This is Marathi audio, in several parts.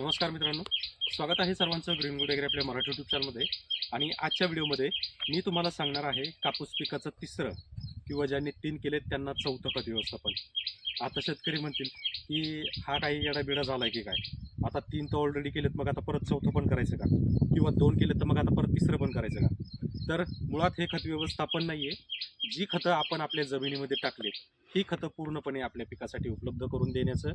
नमस्कार मित्रांनो. स्वागत आहे सर्वांचं ग्रीन गुड वगैरे आपल्या मराठी युट्यूब चॅनलमध्ये आणि आजच्या व्हिडिओमध्ये मी तुम्हाला सांगणार आहे कापूस पिकाचं तिसरं किंवा ज्यांनी तीन केलेत त्यांना चौथं खत व्यवस्थापन. आता शेतकरी म्हणतील की हा काही येडा बिडा झाला आहे की काय? आता तीन तर ऑलरेडी केलेत मग आता परत चौथं पण करायचं का? किंवा दोन केलेत तर मग आता परत तिसरं पण करायचं का? तर मुळात हे खत व्यवस्थापन नाही आहे जी खतं आपण आपल्या जमिनीमध्ये टाकलीत ही खतं पूर्णपणे आपल्या पिकासाठी उपलब्ध करून देण्याचं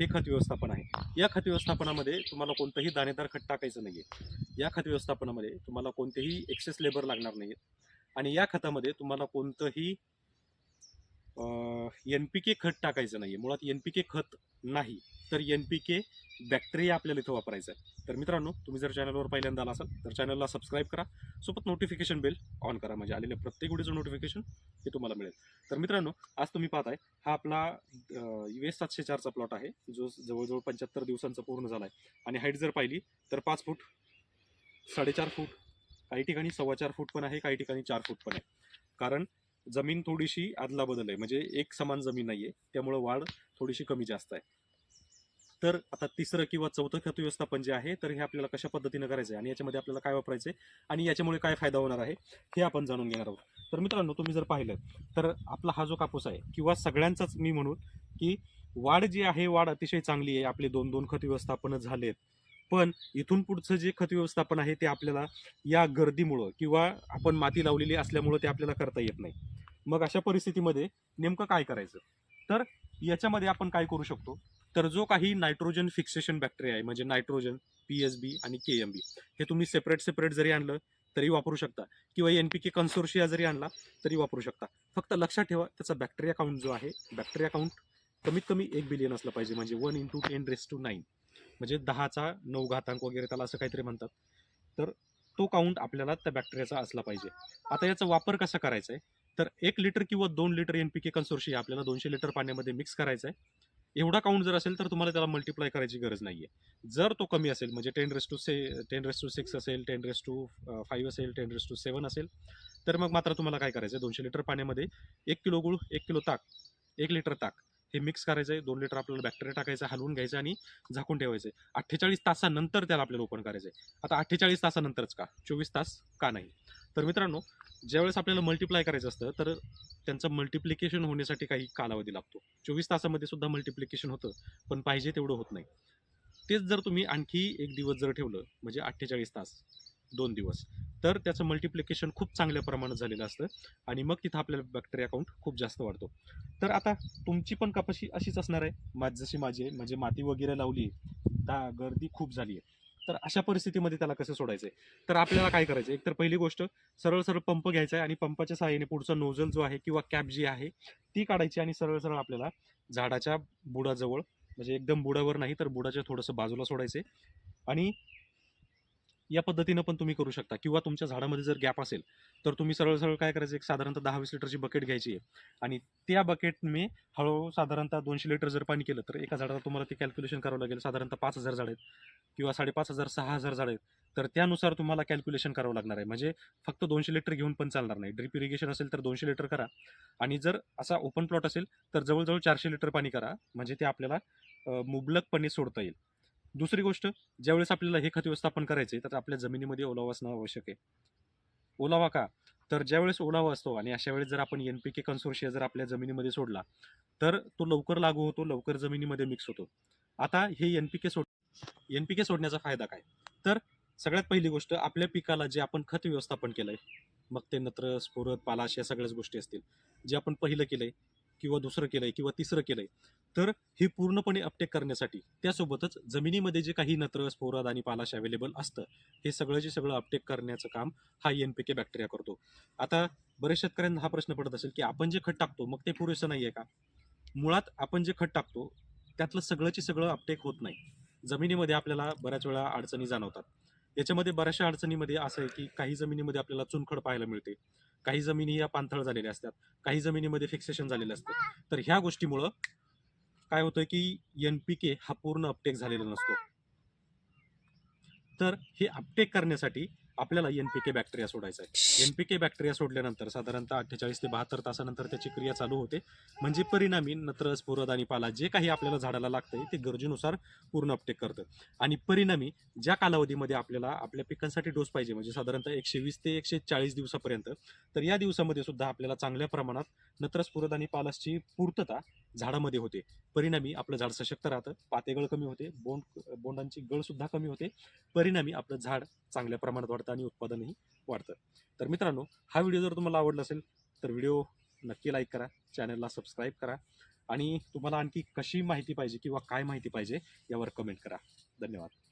हे खत व्यवस्थापन आहे. या खत व्यवस्थापनामध्ये तुम्हाला कोणतंही दाणेदार खत टाकायचं नाही आहे या खत व्यवस्थापनामध्ये तुम्हाला कोणतेही एक्सेस लेबर लागणार नाही आणि या खतामध्ये तुम्हाला कोणतंही एन पी के खत टाकायचं नाही आहे मुळात एन पी के खत नाही. तर एन पी के बॅक्टेरिया आपल्याला इथं वापरायचं आहे तर मित्रांनो तुम्ही जर चॅनलवर पहिल्यांदा आला असाल तर चॅनलला सबस्क्राईब करा. सोबत नोटिफिकेशन बेल ऑन करा. म्हणजे आलेल्या प्रत्येक व्हिडिओचं नोटिफिकेशन हे तुम्हाला मिळेल. तर मित्रांनो आज तुम्ही पाहताय हा आपला यू एस सातशे चारचा प्लॉट आहे जो जवळजवळ पंच्याहत्तर दिवसांचा पूर्ण झाला आहे आणि हाईट जर पाहिली तर पाच फूट साडेचार फूट काही ठिकाणी सव्वा चार फूट पण आहे काही ठिकाणी चार फूट पण आहे. कारण जमीन थोडीशी आदला बदल आहे. म्हणजे एक समान जमीन नाही आहे त्यामुळं वाढ थोडीशी कमी जास्त आहे. तर आता तिसरं किंवा चौथं खत व्यवस्थापन जे आहे तर हे आपल्याला कशा पद्धतीनं करायचं आहे आणि याच्यामध्ये आपल्याला काय वापरायचं आहे आणि याच्यामुळे काय फायदा होणार आहे हे आपण जाणून घेणार आहोत. तर मित्रांनो तुम्ही जर पाहिलं तर आपला हा जो कापूस आहे किंवा सगळ्यांचाच मी म्हणून की वाढ जी आहे वाढ अतिशय चांगली आहे. आपले दोन दोन खत व्यवस्थापन झालेत. पण इथून पुढचं जे खत व्यवस्थापन आहे ते आपल्याला या गर्दीमुळं किंवा आपण माती लावलेली असल्यामुळं ते आपल्याला करता येत नाही. मग अशा परिस्थितीमध्ये नेमकं काय करायचं? तर याच्यामध्ये आपण काय करू शकतो? तर जो काही नायट्रोजन फिक्सेशन बॅक्टेरिया आहे म्हणजे नायट्रोजन पी एस बी आणि के एम बी हे तुम्ही सेपरेट सेपरेट जरी आणलं तरी वापरू शकता. किंवा एन पी के कन्सोर्शिया जरी आणला तरी वापरू शकता. फक्त लक्षात ठेवा त्याचा बॅक्टेरिया काउंट जो आहे बॅक्टेरिया काउंट कमीत कमी एक बिलियन असलं पाहिजे म्हणजे one into ten raise to nine म्हणजे दहाचा नऊ घातांक वगैरे त्याला असं काहीतरी म्हणतात. तर तो काउंट आपल्याला त्या बॅक्टेरियाचा असला पाहिजे. आता याचा वापर कसा करायचा आहे? तर एक लिटर किंवा दोन litre N P K consortia आपल्याला दोनशे लिटर पाण्यामध्ये मिक्स करायचं आहे. एवढा काउंट जर असेल तर तुम्हाला त्याला मल्टिप्लाय करायची गरज नाही आहे जर तो कमी असेल म्हणजे ten raise to say ten raise to six असेल टेन रेस टू फाईव्ह असेल टेन रेस टू सेवन असेल तर मग मात्र तुम्हाला काय करायचं आहे दोनशे लिटर पाण्यामध्ये एक किलो गुळ एक किलो ताक एक लिटर ताक हे मिक्स करायचं आहे दोन लिटर आपल्याला बॅक्टेरिया टाकायचं हलवून घ्यायचं आणि झाकून ठेवायचं आहे अठ्ठेचाळीस तासानंतर त्याला आपल्याला ओपन करायचं आहे आता अठ्ठेचाळीस तासानंतरच का? चोवीस तास का नाही? तर मित्रांनो ज्यावेळेस आपल्याला मल्टिप्लाय करायचं असतं तर त्यांचं मल्टिप्लिकेशन होण्यासाठी काही कालावधी लागतो. चोवीस तासामध्ये सुद्धा मल्टिप्लिकेशन होतं पण पाहिजे तेवढं होत नाही. तेच जर तुम्ही आणखी एक दिवस जर ठेवलं म्हणजे अठ्ठेचाळीस तास दोन दिवस तर त्याचं मल्टिप्लिकेशन खूप चांगल्या प्रमाणात झालेलं असतं आणि मग तिथं आपल्याला बॅक्टेरिया काउंट खूप जास्त वाढतो. तर आता तुमची पण कपाशी अशीच असणार आहे. माझ जशी माझी आहे म्हणजे माती वगैरे लावली दा गर्दी खूप झाली आहे. तर अशा परिस्थितीमध्ये त्याला कसं सोडायचं आहे तर आपल्याला काय करायचं आहे? एक तर पहिली गोष्ट सरळ सरळ पंप घ्यायचा आहे आणि पंपाच्या सहाय्याने पुढचा नोझल जो आहे किंवा कॅप जी आहे ती काढायची आणि सरळ सरळ आपल्याला झाडाच्या बुडाजवळ म्हणजे एकदम बुडावर नाही तर बुडाच्या थोडंसं बाजूला सोडायचे आणि या पद्धतीनं पण तुम्ही करू शकता. किंवा तुमच्या झाडामध्ये जर गॅप असेल तर तुम्ही सरळ सरळ काय करायचं एक साधारणतः दहा वीस लिटरची बकेट घ्यायची आहे. आणि त्या बकेट मी हळूहळू साधारणतः दोनशे लिटर जर पाणी केलं तर एका झाडाला तुम्हाला ते कॅल्क्युलेशन करावं लागेल. साधारणतः पाच हजार झाड आहेत किंवा साडेपाच हजार सहा हजार झाड आहेत. तर त्यानुसार तुम्हाला कॅल्क्युलेशन करावं लागणार आहे. म्हणजे फक्त दोनशे लिटर घेऊन पण चालणार नाही. ड्रिप इरिगेशन असेल तर दोनशे लिटर करा. आणि जर असा ओपन प्लॉट असेल तर जवळजवळ चारशे लिटर पाणी करा. म्हणजे ते आपल्याला मुबलकपणे सोडता येईल. दुसरी गोष्ट ज्यावेळेस आपल्याला हे खत व्यवस्थापन करायचे तर आपल्या जमिनीमध्ये ओलावा असणं आवश्यक आहे. ओलावा का? तर ज्यावेळेस ओलावा असतो आणि अशा वेळेस जर आपण एन पी के कन्सोर्शिया जर आपल्या जमिनीमध्ये सोडला तर तो लवकर लागू होतो लवकर जमिनीमध्ये मिक्स होतो. आता हे एन पी के सोड एन पी के सोडण्याचा फायदा काय? तर सगळ्यात पहिली गोष्ट आपल्या पिकाला जे आपण खत व्यवस्थापन केलंय मग ते नत्र स्फोरत पालाश या सगळ्याच गोष्टी असतील जे आपण पहिलं केलंय किंवा दुसरं केलंय किंवा तिसरं केलंय तर हे पूर्णपणे अपटेक करण्यासाठी त्यासोबतच जमिनीमध्ये जे काही नत्र स्फोराद आणि पालाश अवेलेबल असतं हे सगळं जे सगळं अपटेक करण्याचं काम हा एन पी के बॅक्टेरिया करतो. आता बऱ्याच शेतकऱ्यांना हा प्रश्न पडत असेल की आपण जे खत टाकतो मग ते पुरेसं नाही आहे का? मुळात आपण जे खत टाकतो त्यातलं सगळंची सगळं अपटेक होत नाही. जमिनीमध्ये आपल्याला बऱ्याच वेळा अडचणी जाणवतात. याच्यामध्ये बऱ्याचशा अडचणीमध्ये असं आहे की काही जमिनीमध्ये आपल्याला चुनखड पाहायला मिळते. काही जमिनी या पाणथळ झालेल्या असतात काही जमिनीमध्ये फिक्सेशन झालेलं असतं. तर ह्या गोष्टीमुळं काय होतं की एन पी के हा पूर्ण अपटेक झालेला नसतो. तर हे अपटेक करण्यासाठी आपल्याला एन पी के बॅक्टेरिया सोडायचा आहे एन पी के बॅक्टेरिया सोडल्यानंतर साधारणतः अठ्ठेचाळीस ते बहात्तर तासानंतर त्याची क्रिया चालू होते. म्हणजे परिणामी नत्र स्फुरद आणि पाला जे काही आपल्याला झाडाला लागतंय ते गरजेनुसार पूर्ण अपटेक करतं. आणि परिणामी ज्या कालावधीमध्ये आपल्याला आपल्या पिकांसाठी डोस पाहिजे म्हणजे साधारणतः एकशे वीस ते एकशे चाळीस दिवसापर्यंत तर या दिवसामध्ये सुद्धा आपल्याला चांगल्या प्रमाणात नत्रस्फुरद आणि पालसची पूर्तता झाडामध्ये होते. परिणामी आपलं झाड सशक्त राहतं पातेगळ कमी होते बोंड बोंडांची गळ सुद्धा कमी होते. परिणामी आपलं झाड चांगल्या प्रमाणात वाढतं आणि उत्पादनही वाढतं. तर मित्रांनो हा व्हिडिओ जर तुम्हाला आवडला असेल तर व्हिडिओ नक्की लाईक करा चॅनलला सबस्क्राईब करा आणि तुम्हाला आणखी कशी माहिती पाहिजे किंवा काय माहिती पाहिजे यावर कमेंट करा. धन्यवाद.